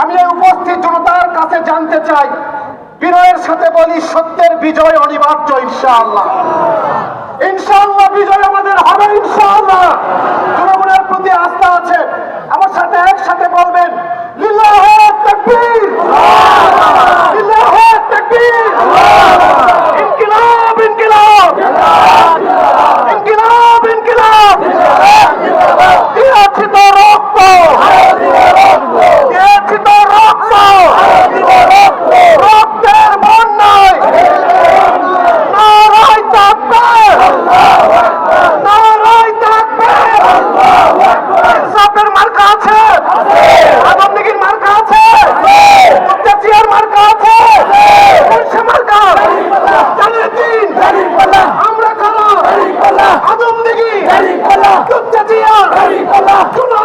আমি এই উপস্থিত জনতার কাছে জানতে চাই, বিনয়ের সাথে বলি সত্যের বিজয় অনিবার্য, ইনশাআল্লাহ। ইনশাআল্লাহ বিজয় আমাদের হবে, ইনশাআল্লাহ। জনগণের প্রতি আস্থা আছে। আমার সাথে একসাথে বলবেন come on.